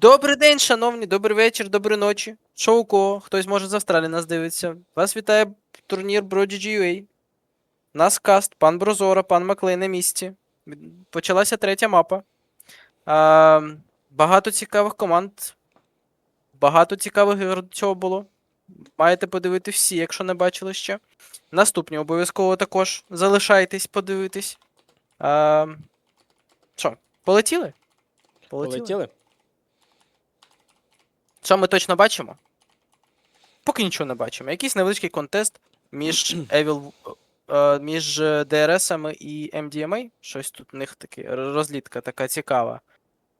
Добрий день, шановні, добрий вечір, доброї ночі. Що у кого? Хтось може з Австралії нас дивиться. Вас вітає турнір BroGGUA. Нас каст, пан Брозора, пан Маклей на місці. Почалася третя мапа. А, багато цікавих команд. Багато цікавих ігор до цього було. Маєте подивити всі, якщо не бачили ще. Наступні обов'язково також залишайтесь, подивитись. А, що, полетіли? Полетіли? Що ми точно бачимо? Поки нічого не бачимо. Якийсь невеличкий контест між Evil, е, між е, DRS-ами і MDMA. Щось тут у них таке розлітка така цікава.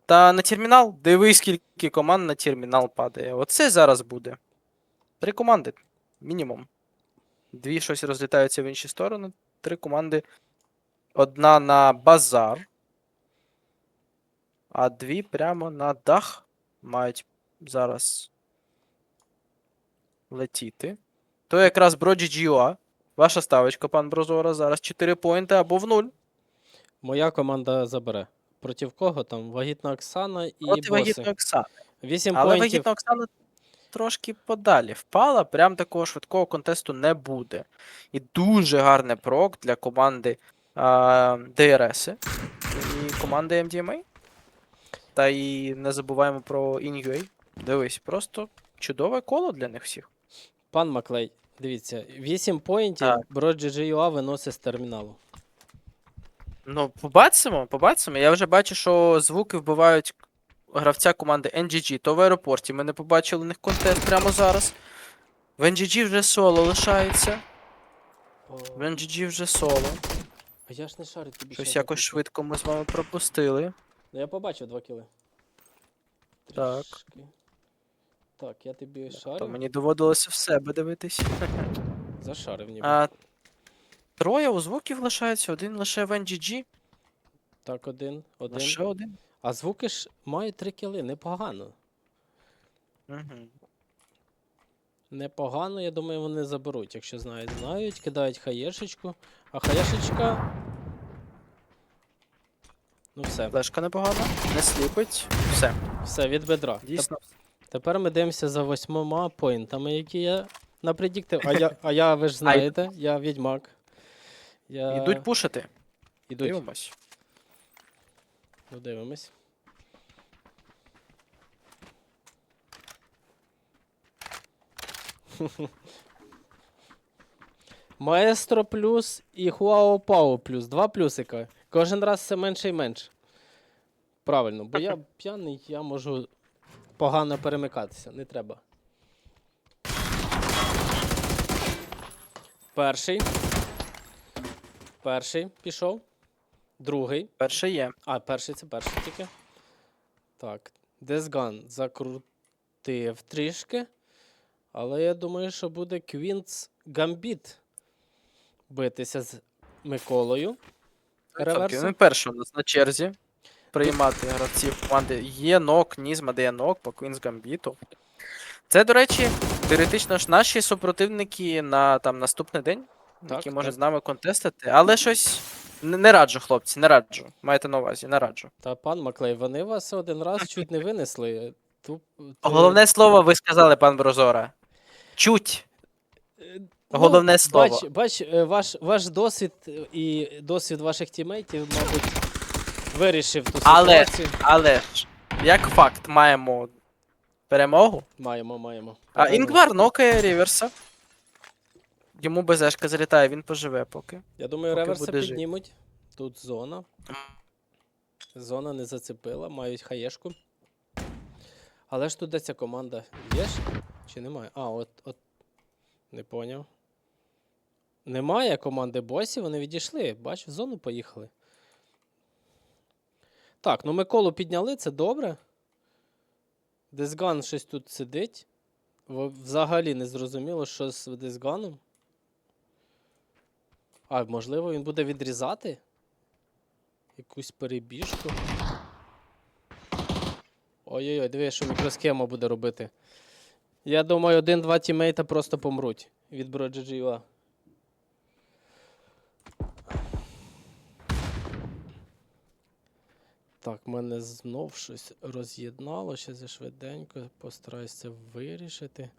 Та на термінал, дивись, скільки команд на термінал падає. Оце зараз буде. Три команди, мінімум. Дві щось розлітаються в інші сторони. Три команди. Одна на базар. А дві прямо на дах мають зараз летіти. То якраз Броджі GUA. Ваша ставочка, пан Брозора, зараз 4 поінти або в нуль. Моя команда забере. Проти кого там? Вагітна Оксана і Проти вагітної Оксани. 8 Але поінтів. вагітна Оксана трошки подалі впала, прям такого швидкого контесту не буде. І дуже гарний прок для команди а, ДРС і команди MDMA. Та і не забуваємо про InUA. Дивись, просто чудове коло для них всіх. Пан Маклей, дивіться, 8 поінтів Так. Броджі GUA виносить з терміналу. Ну, побачимо, побачимо. Я вже бачу, що звуки вбивають гравця команди NGG, то в аеропорті. Ми не побачили у них контест прямо зараз. В NGG вже соло лишається. В NGG вже соло. А я ж не шарю тобі. Щось ще якось швидко ми з вами пропустили. Ну я побачив 2 кіли. Так. Трішки. Так, я тобі шарю. То мені доводилося в себе дивитись. Зашарив ніби. А, троє у звуків лишається, один лише в NGG. Так, один, один. Лише один. А звуки ж мають 3 кіли, непогано. Угу. Непогано, я думаю, вони заберуть. Якщо знають, знають, кидають хаєшечку. А хаєшечка. Ну все, Флешка непогана, не сліпить. Все, все від бедра. Теп- дійсно. Тепер ми дивимося за восьмома поінтами, які я напредіктив. А я, а я ви ж знаєте, я відьмак. Я... Ідуть пушити. Ідуть. Дивимось. Ну, дивимось. Маестро плюс і Хуао Пао плюс. Два плюсика. Кожен раз все менше і менше. Правильно, бо я п'яний, я можу погано перемикатися. Не треба. Перший. Перший пішов. Другий. Перше є. А, перший це перший тільки. Так. Десган закрутив трішки. Але я думаю, що буде Квінц Гамбіт битися з Миколою. Реверсом. Він перший у нас на черзі. Приймати гравців команди Єнок, Нізма, Деянок по Queen's Gambit. Це, до речі, теоретично ж наші супротивники на там наступний день, Так, які можуть з нами контестити, але щось не, раджу, хлопці, не раджу. Маєте на увазі, не раджу. Та пан Маклей, вони вас один раз чуть не винесли. Туп, Головне слово ви сказали, пан Брозора. Чуть. Е, головне слово. Бач, бач е, ваш, ваш досвід е, і досвід ваших тімейтів, мабуть, вирішив ту Але- ситуацію. Але ж, як факт, маємо перемогу. Маємо, маємо. А Перемогу. Інгвар нокає Ріверса. Йому БЗшка залітає, він поживе поки. Я думаю, поки реверси буде жити. піднімуть. Тут зона. Зона не зацепила, мають хаєшку. Але ж тут де ця команда? Є ж? Чи немає? А, от, от. Не поняв. Немає команди босів, вони відійшли. Бач, в зону поїхали. Так, ну Миколу підняли, це добре. Дисган щось тут сидить. Взагалі не зрозуміло, що з дисганом. А, можливо, він буде відрізати? Якусь перебіжку. Ой-ой-ой, диви, що мікросхема буде робити. Я думаю, один-два тімейта просто помруть від BroGGUA. Так, мене знов щось роз'єднало. Ще за швиденько постараюся вирішити.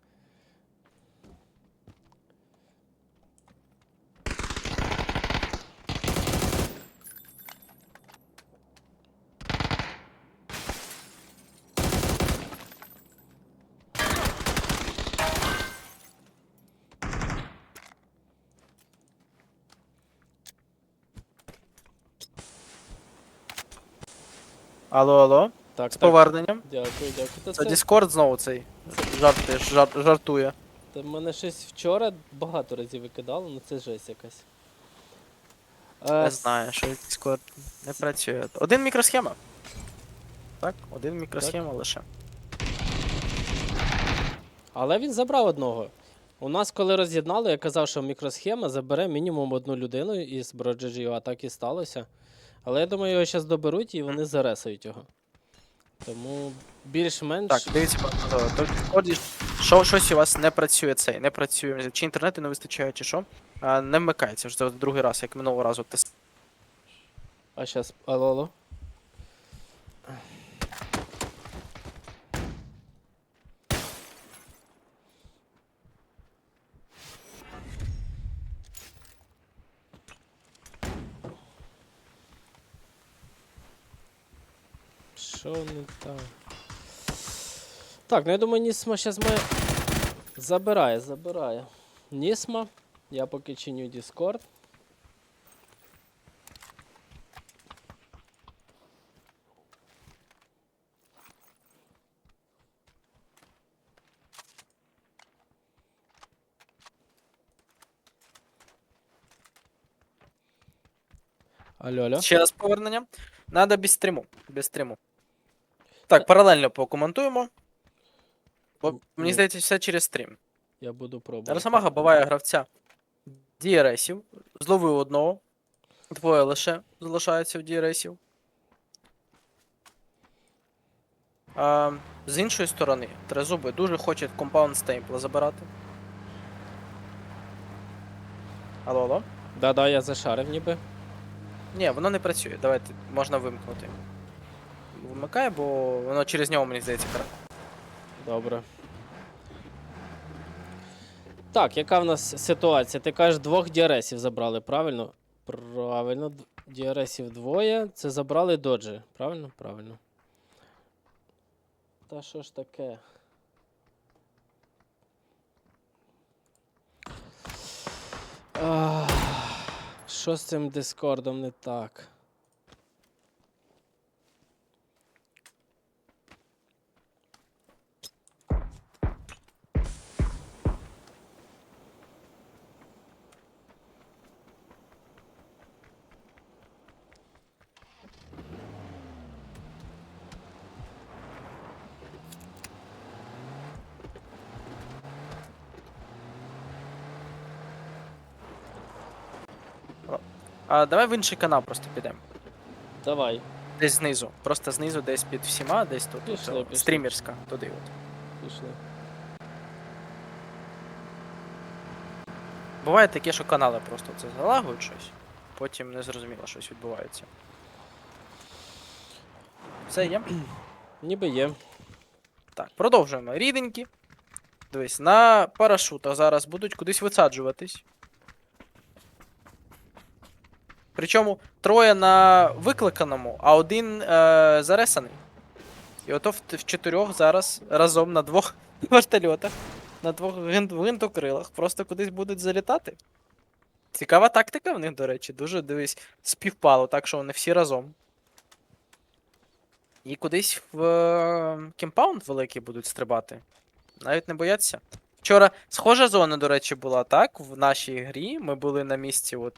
Алло, алло. Так, З так. поверненням. Дякую, дякую. Та Це це, Discord знову цей. Жарти, жар, жартує. та мене щось вчора багато разів викидало, ну це жесть якась. Не Е, знаю, що Discord не працює. Один мікросхема. Так, один мікросхема лише. Але він забрав одного. У нас, коли роз'єднали, я казав, що мікросхема забере мінімум одну людину із Broджеджіо, а так і сталося. Але я думаю, його зараз доберуть і вони заресають його. Тому більш-менш. Так, дивіться, що, щось у вас не працює цей, не працює. Чи інтернету не вистачає, чи що. А, не вмикається вже це другий раз, як минулого разу тест. А зараз. Алло, алло. Що не так? Так, ну я думаю, Нісма зараз має. Забирає, забирає. Нісма. Я поки чиню Discord. Алло, алло. Ще раз повернення. Надо без стріму. Без стріму. Так, паралельно покоментуємо. Бо мені здається, все через стрім. Я буду пробувати. Росомаха буває гравця DRS-ів. Зловив одного. Двоє лише залишаються в. А, з іншої сторони, трезуби дуже хоче компаунд стеймпла забирати. Алло, алло? Да-да, я зашарив ніби. Ні, воно не працює. Давайте можна вимкнути. Вимикай, бо воно через нього, мені здається, кра- Добре. Так, яка в нас ситуація? Ти кажеш, двох діаресів забрали, правильно? Правильно, діаресів двоє. Це забрали доджі. Правильно? Правильно. Та що ж таке? Що з цим дискордом не так? А давай в інший канал просто підемо. Давай, Десь знизу. Просто знизу, десь під всіма, десь тут. Пішли, от, пішли. Стрімерська, туди от. пішли. Буває таке, що канали просто це залагують щось, потім не зрозуміло, щось відбувається. Все є? Ніби є. Так, продовжуємо. Ріденькі. Дивись, на парашутах зараз будуть кудись висаджуватись. Причому троє на викликаному, а один е, заресаний. І ото в, в чотирьох зараз разом на двох вертольотах, на двох гвинт- гвинтокрилах просто кудись будуть залітати. Цікава тактика в них, до речі, дуже дивись, співпало, так що вони всі разом. І кудись в е, кемпаунд великий будуть стрибати. Навіть не бояться. Вчора схожа зона, до речі, була так. В нашій грі ми були на місці, от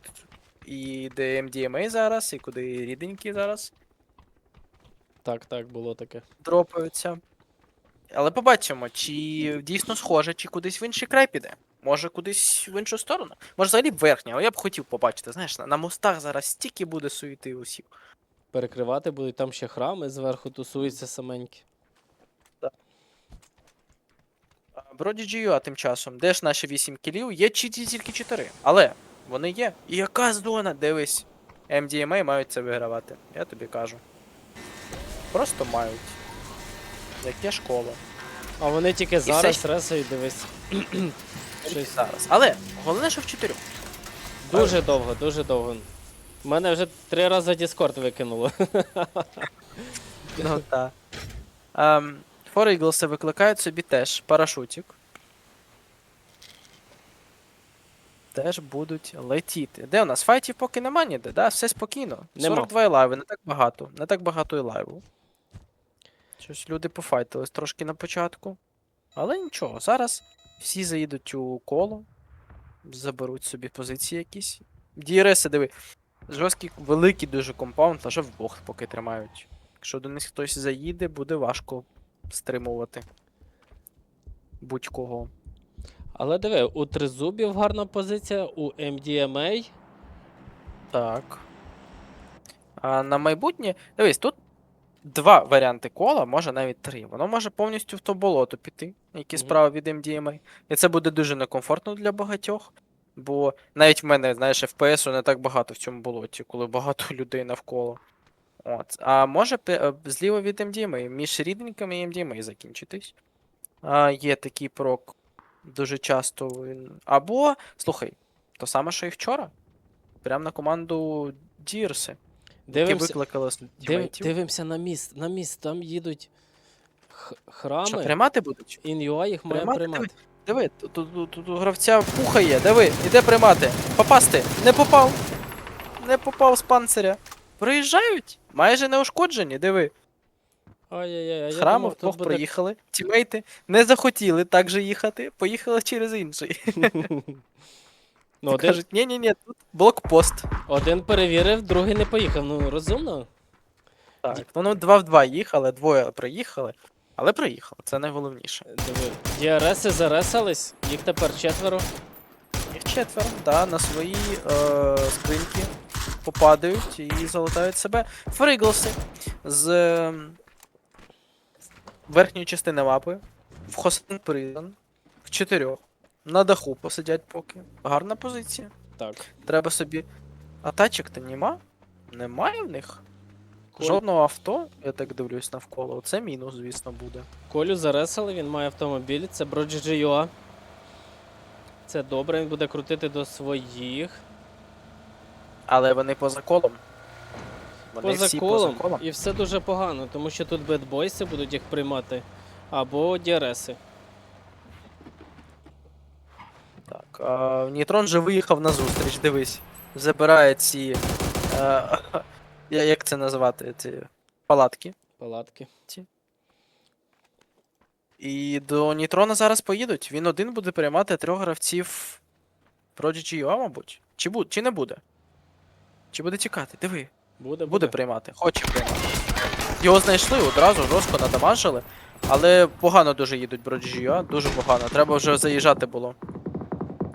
і де MDMA зараз, і куди ріденькі зараз Так, так, було таке. дропаються. Але побачимо, чи дійсно схоже, чи кудись в інший край піде. Може, кудись в іншу сторону. Може, взагалі верхня, але я б хотів побачити. Знаєш, на, на мостах зараз стільки буде суєти усіх. Перекривати будуть там ще храми зверху тусуються саменькі. Броді GU, а тим часом, де ж наші 8 кілів? Є чи ті- тільки 4. Але вони є. І яка зона? Дивись. MDMA мають це вигравати. Я тобі кажу. Просто мають. Яке школа. А вони тільки все зараз ще- ресають, дивись. Щось Зараз. Але головне, що в чотирьох. дуже довго, дуже довго. Мене вже три рази Discord викинуло. Ну так. Ем, Four Eagles викликають собі теж парашутик. Теж будуть летіти. Де у нас? Файтів поки нема ніде, да? Все спокійно. Нема. 42 лайви, не так багато. Не так багато і лайву. Щось люди пофайтились трошки на початку. Але нічого, зараз всі заїдуть у коло, заберуть собі позиції якісь. DRS, диви. Жорсткий, великий дуже компаунд, лише вдвох поки тримають. Якщо до них хтось заїде, буде важко стримувати будь-кого. Але диви, у тризубів гарна позиція, у MDMA. Так. А на майбутнє. Дивись, тут два варіанти кола, може навіть три. Воно може повністю в то болото піти, які Мгм. справа від MDMA. І це буде дуже некомфортно для багатьох. Бо навіть в мене, знаєш, FPS не так багато в цьому болоті, коли багато людей навколо. От. А може е, зліва від MDMA, між рідненьками і MDMA закінчитись. А, є такий прок. Дуже часто він. Або, слухай, то саме, що і вчора. Прям на команду Дірси, Дивимося, викликали з див, дивимося на міст. На міст, там їдуть х- Що, храми. приймати будуть? Ін'юа їх має Приймати? приймати. Диви, тут, тут, тут, тут гравця пухає, диви, іде приймати. Попасти. Не попав. Не попав з панциря. Проїжджають, майже неушкоджені, диви. Ай-яй-яй, Храми думав, вдвох проїхали. Тімейти не захотіли так же їхати, поїхали через інший. Ну, один, Кажуть, ні-ні-ні, тут блокпост. один перевірив, другий не поїхав. Ну, розумно? Так, ну два в два їхали, двоє приїхали, але приїхали, це найголовніше. Диви, DRS заресались, їх тепер четверо. Їх четверо, да, на свої е, скриньки попадають і залутають себе. Фриглси з е, верхньої частини мапи в Хостен Призон в чотирьох. На даху посидять поки. Гарна позиція. Так. Треба собі. А тачок-то нема? Немає в них. Коль- Жодного авто, я так дивлюсь навколо. Це мінус, звісно, буде. Колю заресали, він має автомобіль, це Broджі Це добре, він буде крутити до своїх. Але вони поза колом. Вони Поза всі колом, поза колом. і все дуже погано, тому що тут бедбойси будуть їх приймати, або DRS. Так, а, Нітрон же виїхав на зустріч, дивись. Забирає ці. Е, я- як це називати? Ці палатки. Палатки. І до Нітрона зараз поїдуть. Він один буде приймати трьох гравців Prodigy UA, мабуть. Чи, бу- чи не буде? Чи буде тікати? Диви. Буде, Буде приймати, хоче приймати. Його знайшли одразу, жорстко надамажили, але погано дуже їдуть Броджія, дуже погано. Треба вже заїжджати було.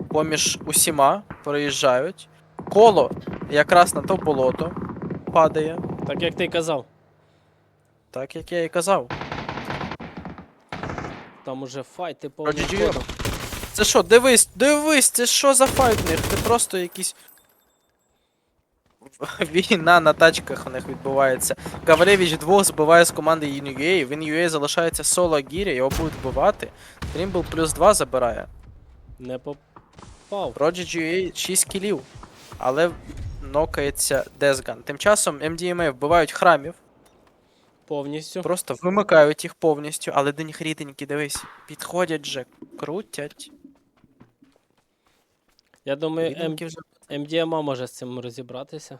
Поміж усіма проїжджають. Коло якраз на то болото падає, Так як ти й казав, так як я і казав. там уже файти Prodigy. ходом. Це що, дивись, дивись, це що за файт в них? Це просто якийсь. Війна на тачках в них відбувається. Гавревич двох збиває з команди UA, він UA залишається соло гіря, його будуть вбивати. Тримбл плюс 2 забирає. Не попав. Prodigy UA 6 кілів. Але нокається Дезган. Тим часом MDMA вбивають храмів, Повністю. просто вимикають їх повністю, але до них ріденькі, дивись, підходять же, крутять. Я думаю, М... Вже MDMA може з цим розібратися.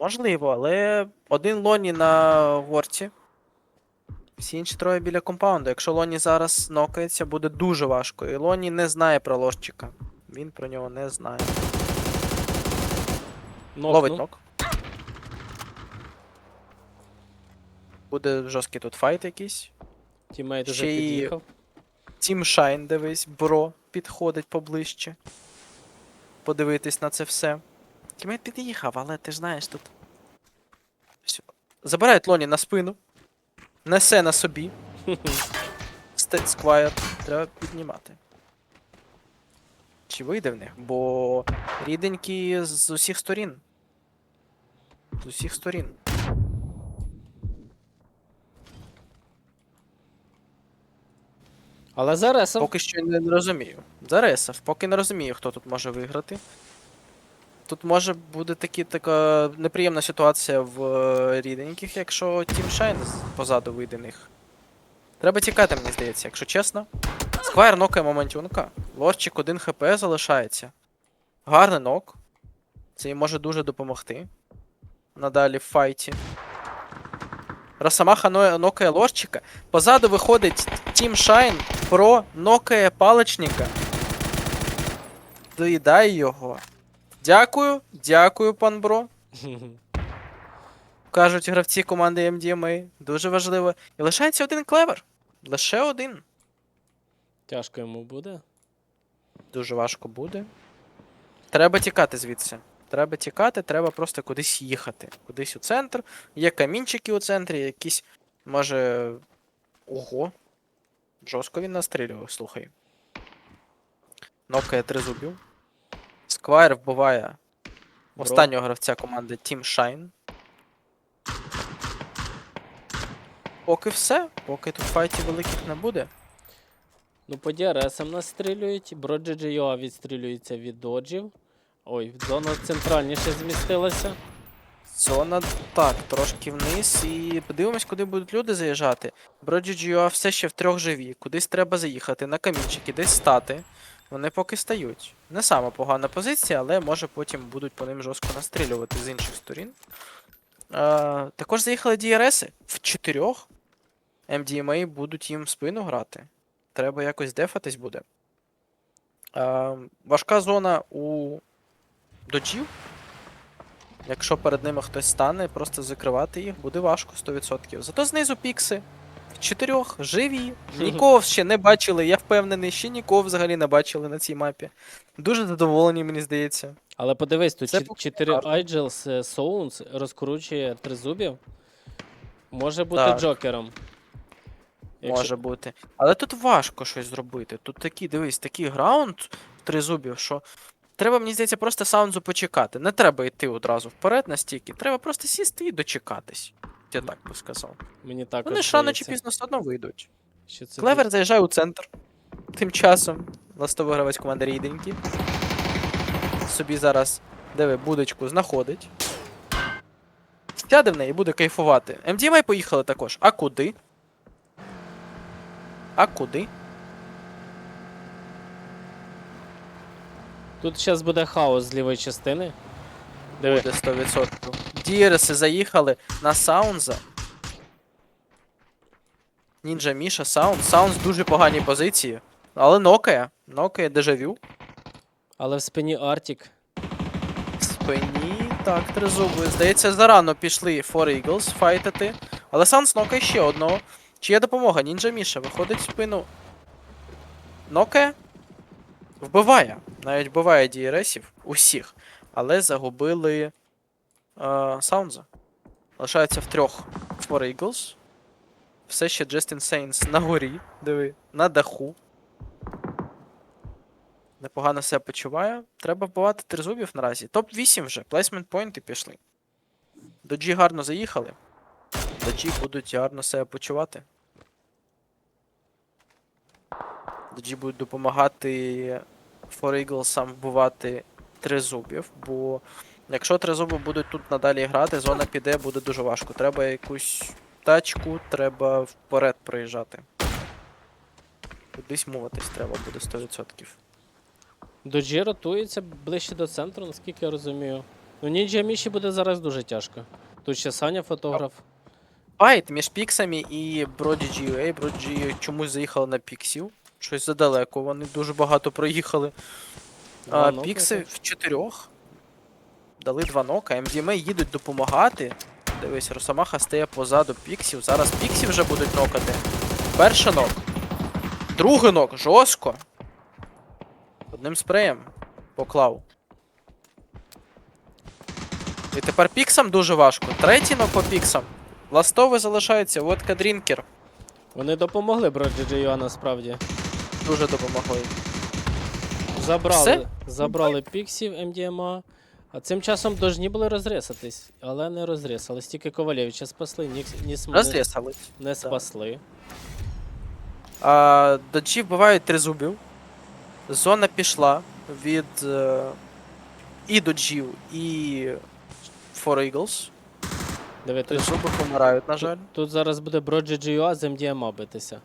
Можливо, але один Лоні на горці. Всі інші троє біля компаунду. Якщо Лоні зараз нокається, буде дуже важко. І Лоні не знає про ложчика. Він про нього не знає. Нокнув. Ловить нок. Буде жорсткий тут файт якийсь. Тімейт уже під'їхав. Тім Шайн, дивись, бро, підходить поближче. Подивитись на це все. Тімейт під'їхав, але ти ж знаєш тут. Все. Забирають Лоні на спину. Несе на собі. Стет Сквайр. Треба піднімати. Чи вийде в них? Бо ріденькі з усіх сторін. З усіх сторін. Але зараз Поки що не розумію. Заресав, поки не розумію, хто тут може виграти. Тут може буде такі, така неприємна ситуація в е, рідненьких, якщо Тім Шайн позаду вийде них. Треба тікати, мені здається, якщо чесно. Сквайр нокає моментюнка. Лорчик 1 хп залишається. Гарний нок. Це їм може дуже допомогти. Надалі в файті. Росомаха но- нокає лорчика. Позаду виходить Тім Шайн про нокає паличника. Доїдає його. Дякую, дякую, пан Бро. Кажуть гравці команди MDMA. Дуже важливо. І лишається один клевер. Лише один. тяжко йому буде. Дуже важко буде. Треба тікати звідси. Треба тікати, треба просто кудись їхати. Кудись у центр. Є камінчики у центрі, якісь. Може. Ого. Жорстко він настрілював, слухай. Нокає три зубів. Сквайр вбиває Бро. останнього гравця команди Team Shine. Поки все. Поки тут файтів великих не буде. Ну, по DRS настрілюють, Броджі відстрілюється від доджів. Ой, зона центральніше змістилася. Зона так, трошки вниз. І подивимось, куди будуть люди заїжджати. Броджі все ще в трьох живі. Кудись треба заїхати, на камінчики, десь стати. Вони поки стають. Не сама погана позиція, але може потім будуть по ним жорстко настрілювати з інших сторін. А, також заїхали DRS в чотирьох. MDMA будуть їм в спину грати. Треба якось дефатись буде. А, важка зона у доджів. Якщо перед ними хтось стане, просто закривати їх буде важко 100%. Зато знизу пікси. Чотирьох живі. Нікого ще не бачили, я впевнений, ще нікого взагалі не бачили на цій мапі. Дуже задоволені, мені здається. Але подивись, тут Це 4. Айджелс Соунс розкручує тризубів. Може бути Так. Джокером. Якщо- Може бути. Але тут важко щось зробити. Тут такий, дивись, такий граунд тризубів, що треба, мені здається, просто саунзу почекати. Не треба йти одразу вперед настільки. Треба просто сісти і дочекатись. Я так би сказав. Мені також Вони ж рано чи пізно все одно вийдуть. що це Клевер заїжджає у центр. Тим часом ластовий гравець команди Ріденькі. Собі зараз, диви, будочку знаходить. Сяде в неї і буде кайфувати. MDMA поїхали також. А куди? А куди? Тут зараз буде хаос з лівої частини. Диви. Буде 100%. Діреси заїхали на Саунза. Нінджа Міша, Саунз. Саунз в дуже поганій позиції. Але нокає. Нокає дежавю. Але в спині Артік. В спині. Так, тризуби. Здається, зарано пішли For Eagles файтити. Але Санс нокає ще одного. Чи є допомога? Нінджа Міша виходить в спину. Нокає. Вбиває. Навіть вбиває дієресів. Усіх. Але загубили е. Лишається в трьох For Eagles. Все ще Justin Saints на горі. Диви. На даху. Непогано себе почуває. Треба вбивати тризубів наразі. Топ-8 вже. Плейсмент поінти пішли. Доджі гарно заїхали. Доджі будуть гарно себе почувати. Доджі будуть допомагати For Eaglesам вбивати тризубів, бо якщо тризуби будуть тут надалі грати, зона піде, буде дуже важко. Треба якусь тачку, треба вперед проїжджати. Кудись мовитись треба буде 100%. Доджі ротується ближче до центру, наскільки я розумію. Ну, Нінджа Міші буде зараз дуже тяжко. Тут ще Саня фотограф. Файт між піксами і Prodigy UA. Prodigy чомусь заїхали на піксів. Щось задалеко, вони дуже багато проїхали. Два А, нока пікси так. в чотирьох. Дали два нока. MDMA їдуть допомагати. Дивись, Росомаха стає позаду піксів. Зараз піксі вже будуть нокати. Перший нок. Другий нок. Жорстко. Одним спреєм поклав. І тепер піксам дуже важко. Третій нок по піксам. Ластовий залишається, водка Дрінкер. Вони допомогли Броджі насправді. Дуже допомогли. Забрали, Все? забрали піксів МДМА. А цим часом должні були розрисатись, але не розрисались. Тільки Ковалєвича спасли, Нікс, Ніс не, Розрісались. не спасли. А, доджі вбивають тризубів. Зона пішла від е, і доджів, і For Eagles. Диви, тут, Тризуби помирають, на жаль. тут, тут зараз буде Броджі GUA з MDMA битися.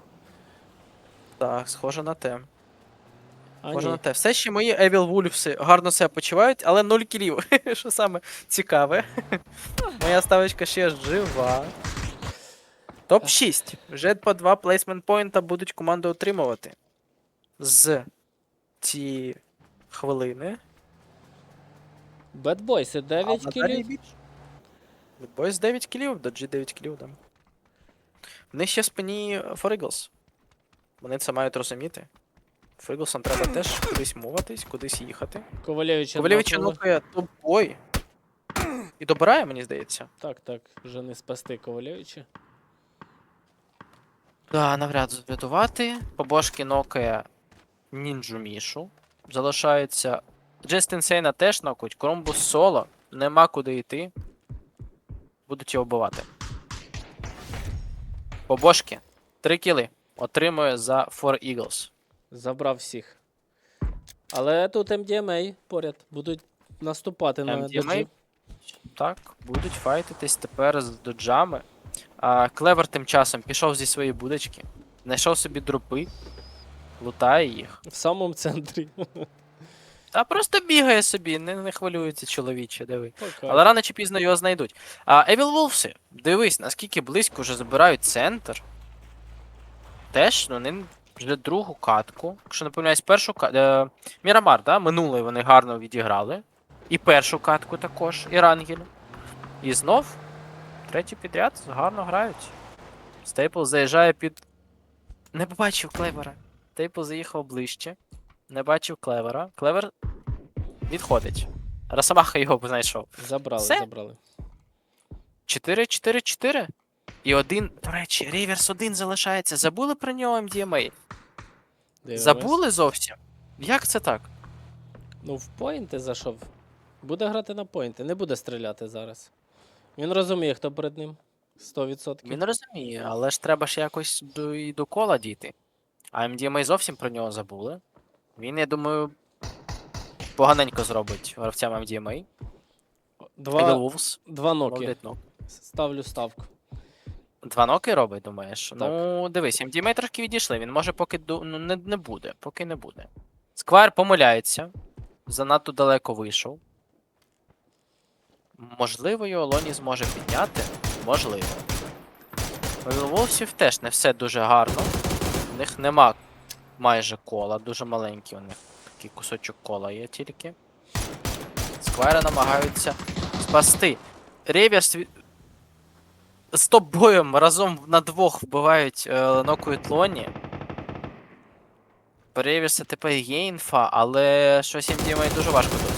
Так, схоже на те. А, Схоже ні. на те. Все ще мої Evil Wolves гарно себе почувають, але 0 кілів. Що саме цікаве. Моя ставочка ще жива. Топ 6. Вже по 2 плейсмент поінта будуть команди отримувати. З ці хвилини. Bad Boys 9 кілів. Бойс 9 кілів, до G 9 кілів, там. В них ще в спині For Eagles. Вони це мають розуміти. Фріглсам треба теж кудись мовитись, кудись їхати. Ковалєвич Ковалєвич одна хвили- топ-бой. І добирає, мені здається. Так, так, вже не спасти Ковалєвича. Да, навряд врятувати. Побошки нокає нінджу Мішу. Залишається. Джестін Сейна теж нокуть. Кромбус соло. Нема куди йти. Будуть його вбивати. Побошки. Три кіли. Отримує за For Eagles. Забрав всіх. Але тут MDMA поряд. Будуть наступати на MDMA? Так, будуть файтитись тепер з доджами. А, Клевер тим часом пішов зі своєї будочки, знайшов собі дропи, лутає їх. В самому центрі. Та просто бігає собі, не, не хвилюється чоловіче, диви. Пока. Але рано чи пізно його знайдуть. А Evil Wolves, дивись, наскільки близько вже забирають центр. Теж, ну, вони вже другу катку. Якщо не помиляюсь, першу катку. Е, Мірамар, да? Минулий вони гарно відіграли. І першу катку також, і Рангель. І знов третій підряд гарно грають. Стейпл заїжджає під. Не побачив клевера. Стейпл заїхав ближче. Не бачив клевера. Клевер відходить. Росомаха його знайшов. Забрали, Все? забрали. 4-4-4. І один, до речі, Рейверс один залишається. Забули про нього MDMA? Дивимось. Забули зовсім? Як це так? Ну, в поінти зайшов. Буде грати на поінти, не буде стріляти зараз. Він розуміє, хто перед ним. 100%. Він розуміє, але ж треба ж якось до, і до кола дійти. А MDMA зовсім про нього забули. Він, я думаю, поганенько зробить гравцям MDMA. Два, два ноки. Ставлю ставку. Два ноки робить, думаєш? Так. Ну, дивись, MDMA трошки відійшли. Він може поки ду... ну, не, не буде, поки не буде. Сквайр помиляється. Занадто далеко вийшов. Можливо, його Лоні зможе підняти. Можливо. У Вілвовсів теж не все дуже гарно. У них нема майже кола, дуже маленький у них. Такий кусочок кола є тільки. Сквайра намагаються спасти. Реверс з топ-боєм разом на двох вбивають е, нокують Лоні. Перевірся тепер є інфа, але щось їм дімає дуже важко тут.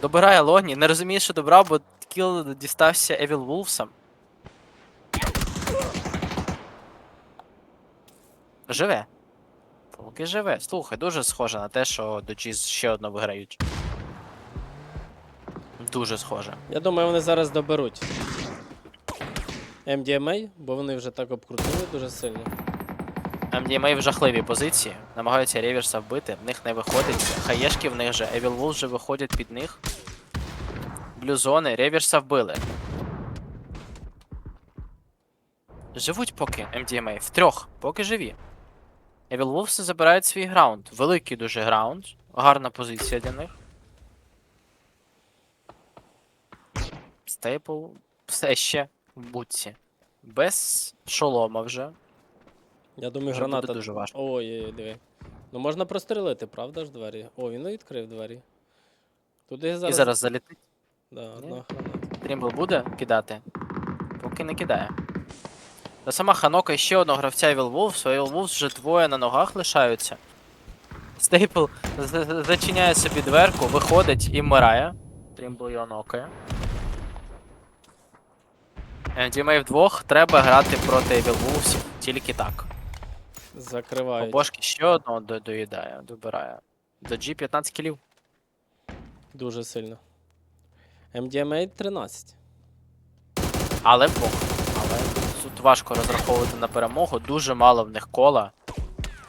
Добирає Лоні, не розуміє, що добрав, бо кіл дістався Evil Wolves'ам. Живе. Поки живе. Слухай, дуже схоже на те, що Доджіз ще одно виграють. Дуже схоже. Я думаю, вони зараз доберуть. MDMA, бо вони вже так обкрутили дуже сильно. MDMA в жахливій позиції. Намагаються реверса вбити, в них не виходить. Хаєшки в них же, Evil Wolves вже виходять під них. Блюзони, реверса вбили. Живуть поки MDMA. Втрьох, поки живі. Evil Wolves забирають свій граунд. Великий дуже граунд. Гарна позиція для них. Стейпл все ще в бутці. Без шолома вже. Я думаю, Вже граната. буде дуже важко. Ой, ой, диви. Ну можна прострелити, правда ж двері? О, він відкрив двері. Туди зараз. І зараз залітить. Да, одна граната. Трімбл буде кидати? Поки не кидає. Та сама Ханока і ще одного гравця Evil Wolves. У Evil Wolves вже двоє на ногах лишаються. Стейпл зачиняє собі дверку, виходить і вмирає. Трімбл його нокає. MDMA вдвох треба грати проти Evil Тільки так. Закривають. Побошки ще одного до- доїдає, добирає. До G 15 кілів. Дуже сильно. MDMA 13. Але Бог. Але тут важко розраховувати на перемогу, дуже мало в них кола,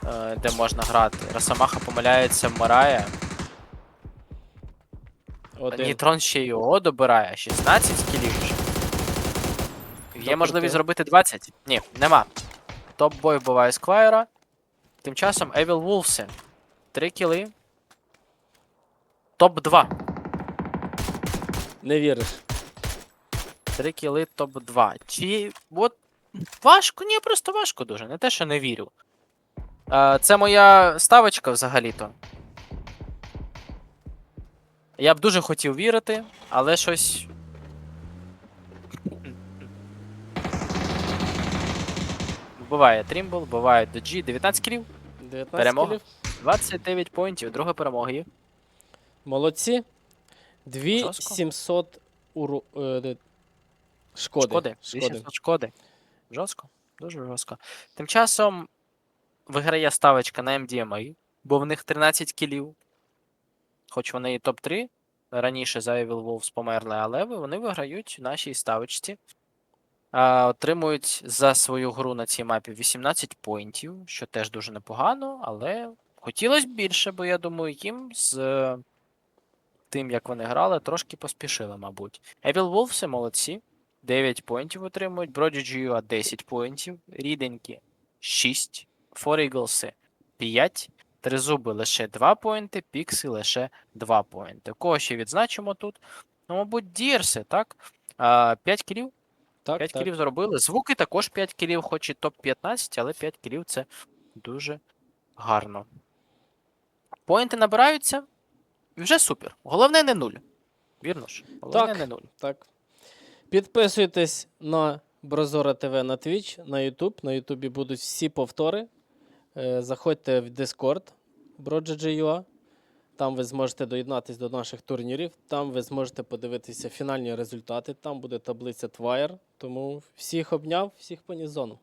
е, де можна грати. Росомаха помиляється, вмирає. Нітрон ще його добирає. 16 кілів. Є Тобто можливість зробити 20? Ні, нема. Топ-бой вбиває Сквайра. Тим часом Evil Wolves. 3 кіли. Топ-2. Не віриш. 3 кіли топ-2. Чи. От важко, ні, просто важко дуже. Не те, що не вірю. Е, це моя ставочка взагалі-то. Я б дуже хотів вірити, але щось. Буває Трімбл, буває Доджі. 19 кілів, 19 Перемога. кілів. 29 поінтів, друга перемога є. Молодці. 2 Жорстко. 700 уру... е, шкоди. Шкоди. шкоди. 800 шкоди. Жорстко, дуже жорстко. Тим часом виграє ставочка на MDMA, бо в них 13 кілів. Хоч вони і топ-3. Раніше за Evil Wolves померли, але вони виграють в нашій ставочці. Отримують за свою гру на цій мапі 18 поінтів, що теж дуже непогано, але хотілося б більше, бо я думаю, їм з е, тим, як вони грали, трошки поспішили, мабуть. Evil Wolves молодці. 9 поінтів отримують, Prodigy UA 10 поінтів, ріденькі 6, Four Eagles 5, Тризуби лише 2 поінти, Пікси лише 2 поінти. Кого ще відзначимо тут? Ну, мабуть, Дірси, так? А, 5 кілів? Так, 5 так. кілів зробили. Звуки також 5 кілів, хоч і топ-15, але 5 кілів це дуже гарно. Поінти набираються. І вже супер. Головне не нуль. Вірно ж? Головне Так. не нуль. Так. Підписуйтесь на Брозора ТВ на Twitch, на YouTube. На YouTube будуть всі повтори. Е, Заходьте в Discord Broджі.ua. Там ви зможете доєднатися до наших турнірів. Там ви зможете подивитися фінальні результати. Там буде таблиця Твайер. Тому всіх обняв, всіх поніс зону.